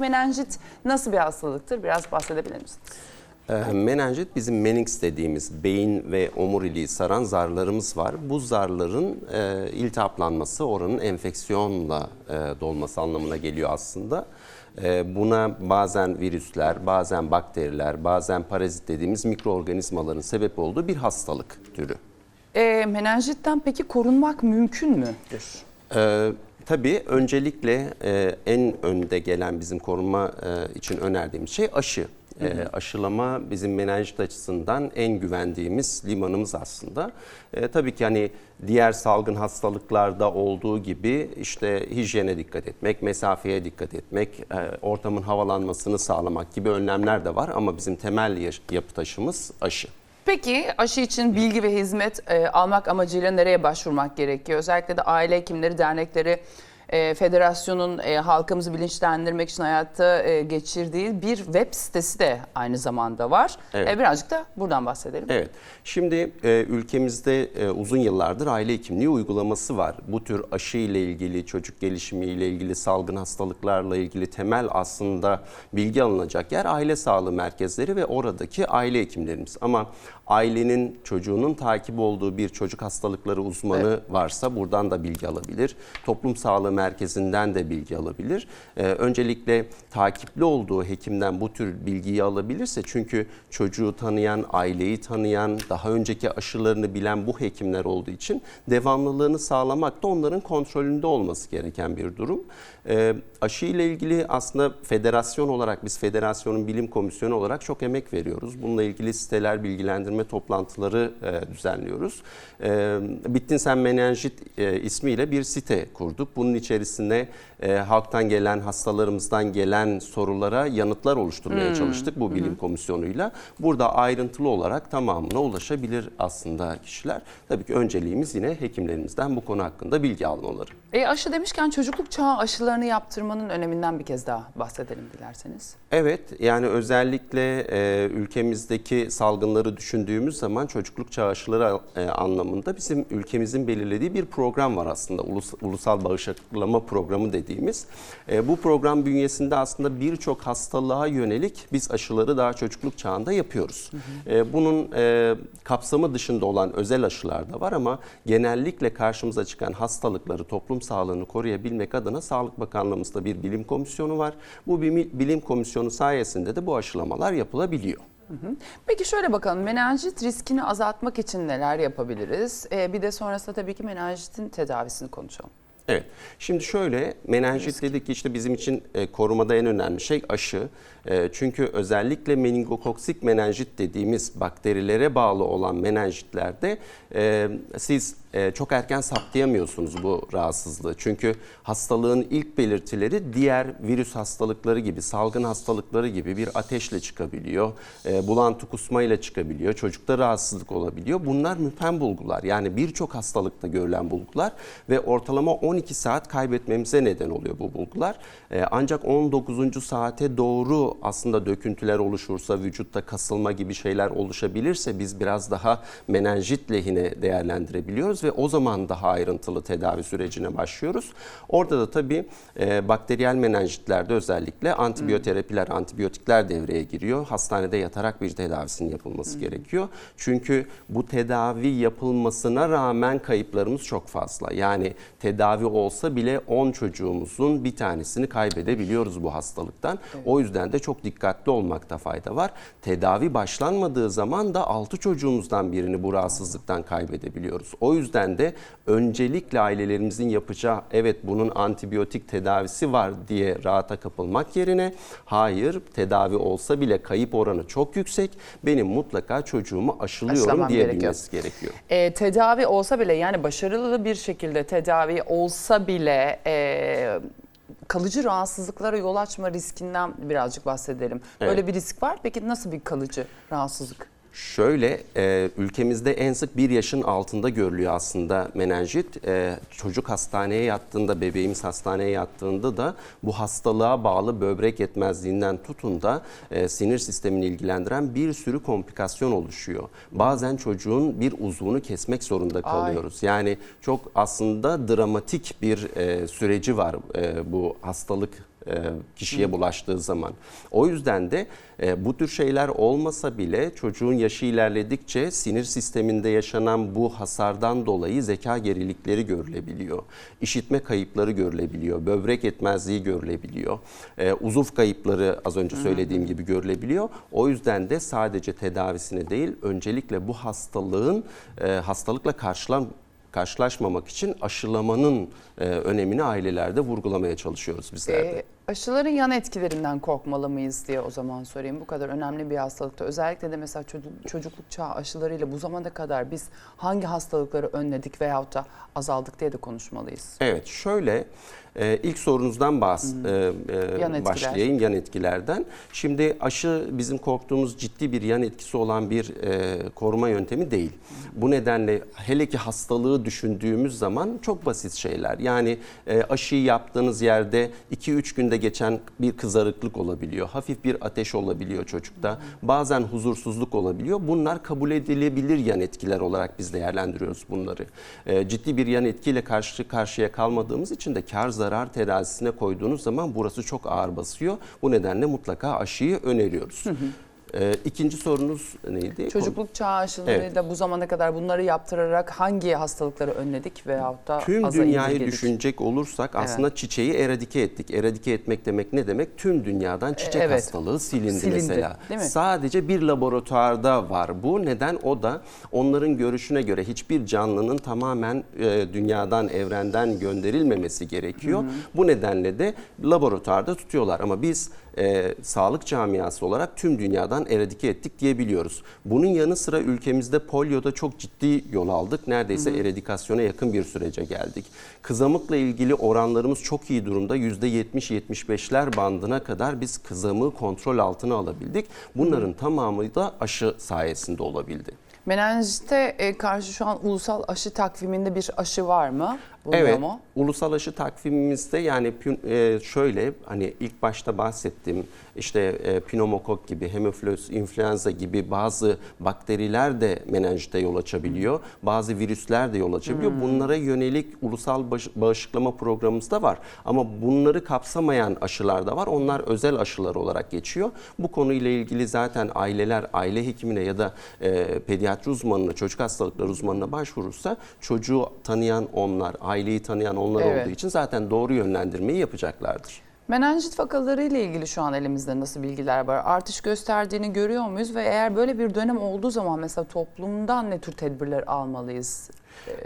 menenjit nasıl bir hastalıktır? Biraz bahsedebilir misiniz? Ee, Menenjit bizim meninx dediğimiz beyin ve omuriliği saran zarlarımız var. Bu zarların e, iltihaplanması oranın enfeksiyonla e, dolması anlamına geliyor aslında. E, buna bazen virüsler, bazen bakteriler, bazen parazit dediğimiz mikroorganizmaların sebep olduğu bir hastalık türü. E, menenjitten peki korunmak mümkün müdür? Ee, tabii öncelikle e, en önde gelen bizim korunma e, için önerdiğimiz şey aşı. E, aşılama bizim menenjit açısından en güvendiğimiz limanımız aslında. E, tabii ki hani diğer salgın hastalıklarda olduğu gibi işte hijyene dikkat etmek, mesafeye dikkat etmek, e, ortamın havalanmasını sağlamak gibi önlemler de var ama bizim temel yapı taşımız aşı. Peki aşı için bilgi ve hizmet e, almak amacıyla nereye başvurmak gerekiyor? Özellikle de aile hekimleri, dernekleri, e, federasyonun e, halkımızı bilinçlendirmek için hayata e, geçirdiği bir web sitesi de aynı zamanda var. Evet. E, birazcık da buradan bahsedelim. Evet. Şimdi e, ülkemizde e, uzun yıllardır aile hekimliği uygulaması var. Bu tür aşı ile ilgili, çocuk gelişimi ile ilgili, salgın hastalıklarla ilgili temel aslında bilgi alınacak yer aile sağlığı merkezleri ve oradaki aile hekimlerimiz. Ama ailenin çocuğunun takip olduğu bir çocuk hastalıkları uzmanı varsa buradan da bilgi alabilir. Toplum sağlığı merkezinden de bilgi alabilir. Ee, öncelikle takipli olduğu hekimden bu tür bilgiyi alabilirse çünkü çocuğu tanıyan, aileyi tanıyan, daha önceki aşılarını bilen bu hekimler olduğu için devamlılığını sağlamak da onların kontrolünde olması gereken bir durum. Ee, aşı ile ilgili aslında federasyon olarak biz federasyonun bilim komisyonu olarak çok emek veriyoruz. Bununla ilgili siteler, bilgilendirme toplantıları e, düzenliyoruz. E, Bittin Sen Menenjit e, ismiyle bir site kurduk. Bunun içerisine e, halktan gelen, hastalarımızdan gelen sorulara yanıtlar oluşturmaya çalıştık bu bilim komisyonuyla. Burada ayrıntılı olarak tamamına ulaşabilir aslında kişiler. Tabii ki önceliğimiz yine hekimlerimizden bu konu hakkında bilgi almaları. E, aşı demişken çocukluk çağı aşılarını yaptırmanın öneminden bir kez daha bahsedelim dilerseniz. Evet yani özellikle e, ülkemizdeki salgınları düşündüğümüz zaman çocukluk çağı aşıları e, anlamında bizim ülkemizin belirlediği bir program var aslında Ulus, ulusal bağışıklama programı dediğimiz. E, bu program bünyesinde aslında birçok hastalığa yönelik biz aşıları daha çocukluk çağında yapıyoruz. E, bunun e, kapsamı dışında olan özel aşılar da var ama genellikle karşımıza çıkan hastalıkları toplum sağlığını koruyabilmek adına Sağlık Bakanlığımızda bir bilim komisyonu var. Bu bilim komisyonu sayesinde de bu aşılamalar yapılabiliyor. Peki şöyle bakalım menenjit riskini azaltmak için neler yapabiliriz? E, bir de sonrasında tabii ki menenjitin tedavisini konuşalım. Evet. Şimdi şöyle menenjit dedik ki işte bizim için e, korumada en önemli şey aşı. E, çünkü özellikle meningokoksik menenjit dediğimiz bakterilere bağlı olan menenjitlerde e, siz e, çok erken saptayamıyorsunuz bu rahatsızlığı. Çünkü hastalığın ilk belirtileri diğer virüs hastalıkları gibi, salgın hastalıkları gibi bir ateşle çıkabiliyor. E, bulantı kusmayla çıkabiliyor. Çocukta rahatsızlık olabiliyor. Bunlar müphem bulgular. Yani birçok hastalıkta görülen bulgular ve ortalama 12 saat kaybetmemize neden oluyor bu bulgular. E, ancak 19. saate doğru aslında döküntüler oluşursa, vücutta kasılma gibi şeyler oluşabilirse biz biraz daha menenjit lehine değerlendirebiliyoruz ve o zaman daha ayrıntılı tedavi sürecine başlıyoruz. Orada da tabii e, bakteriyel menenjitlerde özellikle antibiyoterapiler, antibiyotikler devreye giriyor. Hastanede yatarak bir tedavisinin yapılması gerekiyor. Çünkü bu tedavi yapılmasına rağmen kayıplarımız çok fazla. Yani tedavi olsa bile 10 çocuğumuzun bir tanesini kaybedebiliyoruz bu hastalıktan. O yüzden de çok dikkatli olmakta fayda var. Tedavi başlanmadığı zaman da 6 çocuğumuzdan birini bu rahatsızlıktan kaybedebiliyoruz. O yüzden de öncelikle ailelerimizin yapacağı evet bunun antibiyotik tedavisi var diye rahata kapılmak yerine hayır tedavi olsa bile kayıp oranı çok yüksek. Benim mutlaka çocuğumu aşılıyorum Aşılamam diyebilmesi gerekiyor. E, tedavi olsa bile yani başarılı bir şekilde tedavi olsa bile e, kalıcı rahatsızlıklara yol açma riskinden birazcık bahsedelim. Böyle Evet. bir risk var. Peki nasıl bir kalıcı rahatsızlık? Şöyle e, ülkemizde en sık bir yaşın altında görülüyor aslında menenjit. E, çocuk hastaneye yattığında, bebeğimiz hastaneye yattığında da bu hastalığa bağlı böbrek yetmezliğinden tutun da e, sinir sistemini ilgilendiren bir sürü komplikasyon oluşuyor. Bazen çocuğun bir uzvunu kesmek zorunda kalıyoruz. Yani çok aslında dramatik bir e, süreci var e, bu hastalık kişiye bulaştığı zaman. O yüzden de e, bu tür şeyler olmasa bile çocuğun yaşı ilerledikçe sinir sisteminde yaşanan bu hasardan dolayı zeka gerilikleri görülebiliyor. İşitme kayıpları görülebiliyor. Böbrek yetmezliği görülebiliyor. E, uzuv kayıpları az önce söylediğim gibi görülebiliyor. O yüzden de sadece tedavisine değil öncelikle bu hastalığın e, hastalıkla karşılan karşılaşmamak için aşılamanın e, önemini ailelerde vurgulamaya çalışıyoruz bizler de. Ee, aşıların yan etkilerinden korkmalı mıyız diye o zaman sorayım. Bu kadar önemli bir hastalıkta özellikle de mesela çocuk, çocukluk çağı aşılarıyla bu zamana kadar biz hangi hastalıkları önledik veyahut da azaldık diye de konuşmalıyız. Evet şöyle e, ilk sorunuzdan bahs e, e, Yan etkiler. başlayayım yan etkilerden. Şimdi aşı bizim korktuğumuz ciddi bir yan etkisi olan bir e, koruma yöntemi değil. Bu nedenle hele ki hastalığı düşündüğümüz zaman çok basit şeyler. Yani e, aşıyı yaptığınız yerde 2-3 günde geçen bir kızarıklık olabiliyor. Hafif bir ateş olabiliyor çocukta. Bazen huzursuzluk olabiliyor. Bunlar kabul edilebilir yan etkiler olarak biz değerlendiriyoruz bunları. E, ciddi bir yan etkiyle karşı karşıya kalmadığımız için de kar zarar terazisine koyduğunuz zaman burası çok ağır basıyor. Bu nedenle mutlaka aşıyı öneriyoruz. E, ikinci sorunuz neydi? Çocukluk çağı aşılarıyla Evet. bu zamana kadar bunları yaptırarak hangi hastalıkları önledik veyahut da Tüm dünyayı indirgedik? düşünecek olursak aslında çiçeği eradike ettik. Eradike etmek demek ne demek? Tüm dünyadan çiçek Evet. hastalığı silindi, Silindi, mesela. Sadece bir laboratuvarda var bu. Neden? O da onların görüşüne göre hiçbir canlının tamamen e, dünyadan, evrenden gönderilmemesi gerekiyor. Bu nedenle de laboratuvarda tutuyorlar. Ama biz e, sağlık camiası olarak tüm dünyadan eradike ettik diyebiliyoruz. Bunun yanı sıra ülkemizde polyoda çok ciddi yol aldık. Neredeyse eradikasyona yakın bir sürece geldik. Kızamıkla ilgili oranlarımız çok iyi durumda. %70-75'ler bandına kadar biz kızamığı kontrol altına alabildik. Bunların tamamı da aşı sayesinde olabildi. Menenjite e, karşı şu an ulusal aşı takviminde bir aşı var mı? Bulunuyor Evet, mu? ulusal aşı takvimimizde yani e, şöyle hani ilk başta bahsettiğim işte e, pneumokok gibi, hemofilus influenza gibi bazı bakteriler de menenjite yol açabiliyor. Bazı virüsler de yol açabiliyor. Bunlara yönelik ulusal bağışıklama programımız da var. Ama bunları kapsamayan aşılar da var. Onlar özel aşılar olarak geçiyor. Bu konuyla ilgili zaten aileler aile hekimine ya da e, pediatri uzmanına, çocuk hastalıkları uzmanına başvurursa çocuğu tanıyan onlar, aileyi tanıyan onlar Evet. olduğu için zaten doğru yönlendirmeyi yapacaklardır. Menenjit vakaları ile ilgili şu an elimizde nasıl bilgiler var? Artış gösterdiğini görüyor muyuz ve eğer böyle bir dönem olduğu zaman mesela toplumdan ne tür tedbirler almalıyız?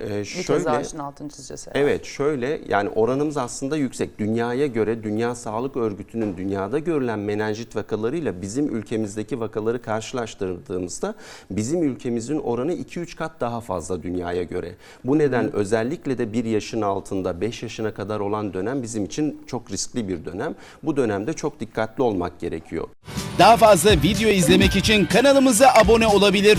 Ee, Bir şöyle, kez daha aşının altını çizeceğiz. eğer. Evet şöyle yani oranımız aslında yüksek. Dünyaya göre Dünya Sağlık Örgütü'nün dünyada görülen menenjit vakalarıyla bizim ülkemizdeki vakaları karşılaştırdığımızda bizim ülkemizin oranı 2-3 kat daha fazla dünyaya göre. Bu neden özellikle de 1 yaşın altında 5 yaşına kadar olan dönem bizim için çok riskli bir dönem. Bu dönemde çok dikkatli olmak gerekiyor. Daha fazla video izlemek için kanalımıza abone olabilir.